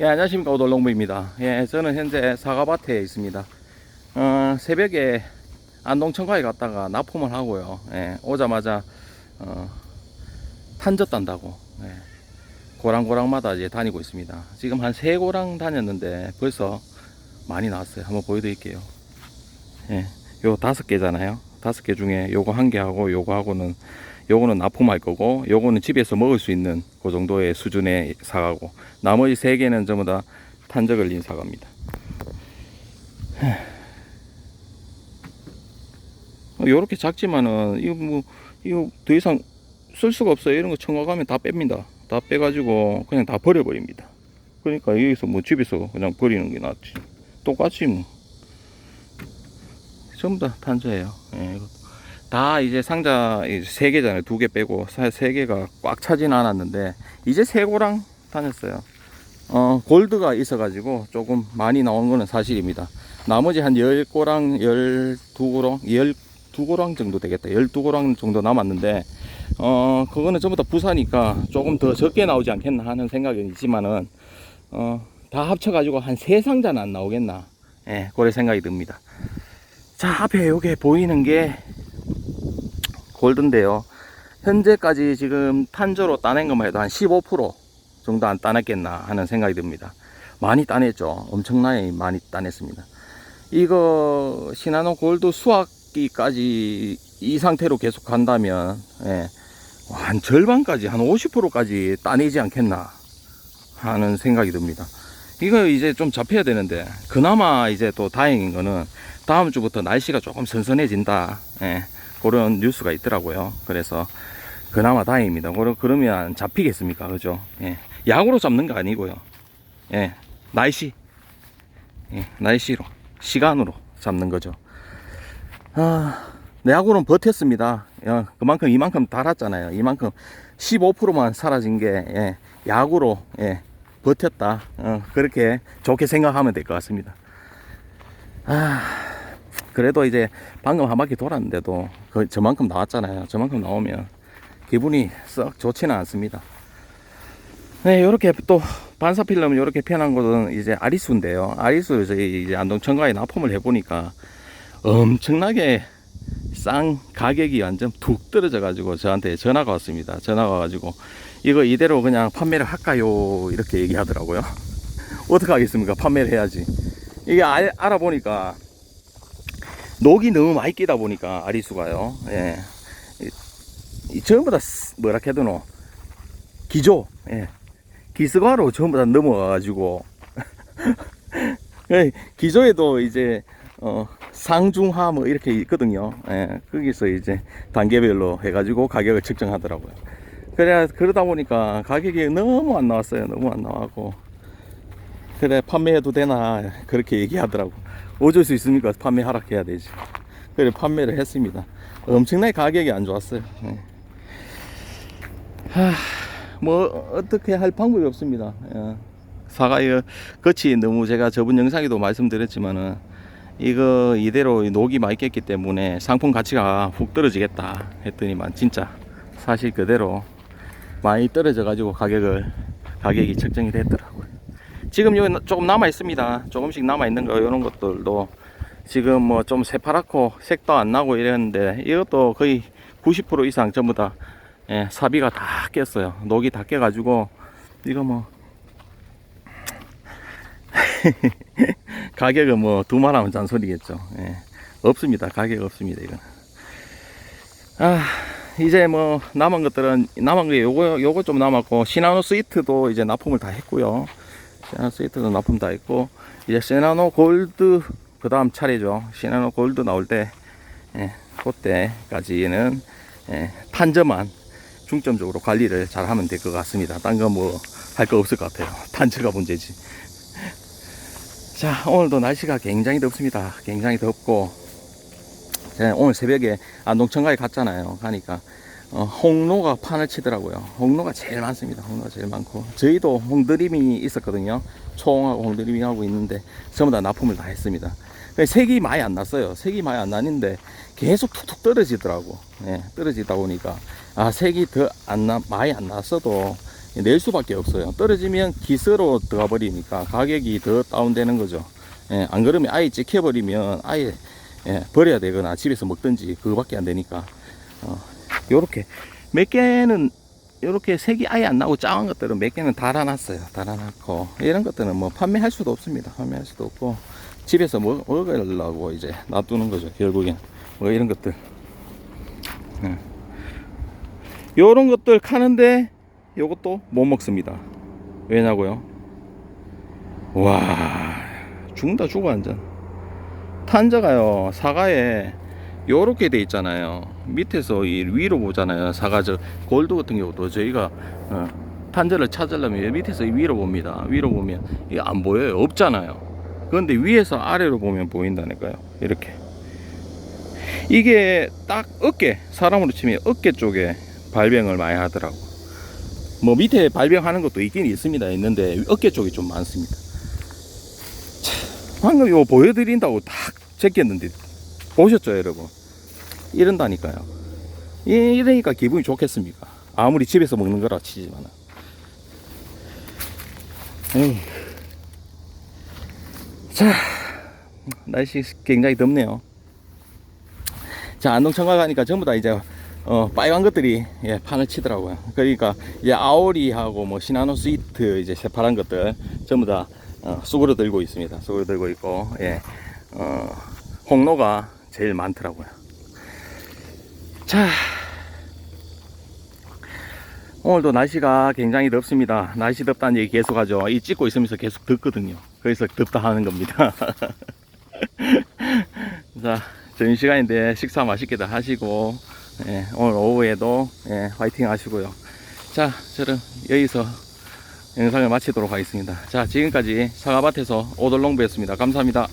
예, 안녕하십니까. 오돌농부입니다. 예, 저는 현재 사과밭에 있습니다. 어, 새벽에 안동청과에 갔다가 납품을 하고요. 예, 오자마자, 어, 탄저딴다고, 예, 고랑고랑마다 이제 다니고 있습니다. 지금 한 세 고랑 다녔는데 벌써 많이 나왔어요. 한번 보여드릴게요. 예, 요 다섯 개잖아요. 다섯 개 중에 요거 한 개 하고 요거 하고는 요거는 납품할 거고 요거는 집에서 먹을 수 있는 그 정도의 수준의 사과고 나머지 세 개는 전부 다 탄저 걸린 사과입니다. 요렇게 작지만은 이거 뭐 이거 더 이상 쓸 수가 없어요. 이런 거 청각하면 다 뺍니다. 다 빼가지고 그냥 다 버려버립니다. 그러니까 여기서 뭐 집에서 그냥 버리는 게 낫지. 똑같이 뭐. 전부 다 탄저예요. 예. 다 이제 상자 세 개잖아요. 두 개 빼고 사- 세 개가 꽉 차진 않았는데 이제 세 고랑 다녔어요. 어, 골드가 있어가지고 조금 많이 나온 거는 사실입니다. 나머지 한 10고랑 12고랑 12고랑 정도 되겠다. 12고랑 정도 남았는데 어, 그거는 전부 다 부사니까 조금 더 적게 나오지 않겠나 하는 생각은 있지만은 어, 다 합쳐가지고 한 세 상자는 안 나오겠나. 예, 그래 생각이 듭니다. 자, 앞에 요게 보이는 게 골드인데요. 현재까지 지금 탄저로 따낸 것만 해도 한 15% 정도 안 따냈겠나 하는 생각이 듭니다. 많이 따냈죠. 엄청나게 많이 따냈습니다. 이거 시나노 골드 수확기까지 이 상태로 계속 간다면 예, 한 절반까지 한 50%까지 따내지 않겠나 하는 생각이 듭니다. 이거 이제 좀 잡혀야 되는데 그나마 이제 또 다행인 거는 다음 주부터 날씨가 조금 선선해진다. 예, 그런 뉴스가 있더라고요. 그래서 그나마 다행입니다. 그러, 그러면 잡히겠습니까? 그죠? 예. 약으로 잡는 거 아니고요. 예. 날씨. 예. 날씨로. 시간으로 잡는 거죠. 아, 내 약으로는 버텼습니다. 야, 그만큼 이만큼 달았잖아요. 이만큼 15%만 사라진 게, 예. 약으로, 예. 버텼다. 어, 그렇게 좋게 생각하면 될 것 같습니다. 아, 그래도 이제 방금 한 바퀴 돌았는데도 그 저만큼 나왔잖아요. 저만큼 나오면 기분이 썩 좋지는 않습니다. 네, 이렇게 또 반사필름 이렇게 편한 곳은 이제 아리수인데요. 아리수 저희 이제 안동청과에 납품을 해보니까 엄청나게 싼 가격이 완전 툭 떨어져 가지고 저한테 전화가 왔습니다. 전화가 와가지고 이거 이대로 그냥 판매를 할까요? 이렇게 얘기하더라고요. 어떻게 하겠습니까? 판매를 해야지. 이게 알, 알아보니까 녹이 너무 많이 끼다 보니까 아리수가요. 예. 이, 이 전부 다 스- 뭐라 해야 되노? 기조. 예. 기스과로 전부 다 넘어가가지고 예, 기조에도 이제 어, 상중하 뭐 이렇게 있거든요. 예. 거기서 이제 단계별로 해가지고 가격을 측정하더라고요. 그래 그러다 보니까 가격이 너무 안 나왔어요. 너무 안 나와고 그래 판매해도 되나 그렇게 얘기하더라고. 어쩔 수 있습니까? 판매 하락해야 되지. 그래 판매를 했습니다. 엄청나게 가격이 안 좋았어요. 예. 하, 뭐 어떻게 할 방법이 없습니다. 예. 사과의 끝이 너무 제가 저번 영상에도 말씀드렸지만은 이거 이대로 녹이 깼기 때문에 상품 가치가 훅 떨어지겠다 했더니만 진짜 사실 그대로 많이 떨어져 가지고 가격을 가격이 책정이 됐더라고요. 지금 여기 조금 남아 있습니다. 조금씩 남아 있는 거 이런 것들도 지금 뭐 좀 새파랗고 색도 안 나고 이랬는데 이것도 거의 90% 이상 전부 다 예, 사비가 다 깼어요. 녹이 다 깨가지고 이거 뭐 가격은 뭐 두말하면 잔소리겠죠. 예, 없습니다. 가격 없습니다. 이건. 아 이제 뭐 남은 것들은 남은 게 요거 요거 좀 남았고 시나노 스위트도 이제 납품을 다 했고요. 시나노 스위트도 납품 다 했고 이제 시나노 골드 그 다음 차례죠. 시나노 골드 나올 때 예, 그때까지는 예, 탄저만 중점적으로 관리를 잘 하면 될 것 같습니다. 딴 거 뭐 할 거 없을 것 같아요. 탄저가 문제지. 자, 오늘도 날씨가 굉장히 덥습니다. 굉장히 덥고, 제가 오늘 새벽에 안동청가에 갔잖아요. 가니까, 어, 홍로가 판을 치더라고요. 홍로가 제일 많습니다. 홍로가 제일 많고. 저희도 홍드림이 있었거든요. 총하고 홍드림이 하고 있는데, 전부 다 납품을 다 했습니다. 색이 많이 안 났어요. 색이 많이 안 나는데, 계속 툭툭 떨어지더라고. 예, 떨어지다 보니까, 아, 색이 더 안 나, 많이 안 났어도, 낼 수밖에 없어요. 떨어지면 기스로 들어가 버리니까 가격이 더 다운되는 거죠. 예, 안 그러면 아예 찍혀버리면 아예 예, 버려야 되거나 집에서 먹든지 그거밖에 안 되니까 어, 요렇게 몇 개는 요렇게 색이 아예 안 나고 작은 것들은 몇 개는 달아놨어요. 달아놨고 이런 것들은 뭐 판매할 수도 없습니다. 판매할 수도 없고 집에서 먹, 먹으려고 이제 놔두는 거죠. 결국엔 뭐 이런 것들. 예. 요런 것들 카는데 요것도 못 먹습니다. 왜냐고요? 와 죽는다 죽어 완전. 탄저가요 사과에 요렇게 돼 있잖아요. 밑에서 이 위로 보잖아요. 사과 저 골드 같은 경우도 저희가 어, 탄저를 찾으려면 이 밑에서 이 위로 봅니다. 위로 보면 이게 안 보여요. 없잖아요. 그런데 위에서 아래로 보면 보인다니까요. 이렇게. 이게 딱 어깨 사람으로 치면 어깨 쪽에 발병을 많이 하더라고. 뭐 밑에 발병하는 것도 있긴 있습니다. 있는데 어깨 쪽이 좀 많습니다. 참, 방금 이거 보여드린다고 딱 제꼈는데 보셨죠, 여러분? 이런다니까요. 이- 이러니까 기분이 좋겠습니까? 아무리 집에서 먹는 거라 치지만. 자, 날씨 굉장히 덥네요. 자, 안동청과 가니까 전부 다 이제 어, 빨간 것들이 예, 판을 치더라고요. 그러니까 이제 아오리하고 뭐 시나노 스위트 이제 새파란 것들 전부 다 어, 쑥으로 들고 있습니다. 쑥으로 들고 있고 예, 어, 홍로가 제일 많더라고요. 자, 오늘도 날씨가 굉장히 덥습니다. 날씨 덥다는 얘기 계속 하죠. 이 찍고 있으면서 계속 덥거든요. 그래서 덥다 하는 겁니다. 자, 점심시간인데 식사 맛있게들 하시고, 예, 오늘 오후에도 예, 화이팅 하시고요. 자, 저는 여기서 영상을 마치도록 하겠습니다. 자, 지금까지 사과밭에서 오돌롱부였습니다. 감사합니다.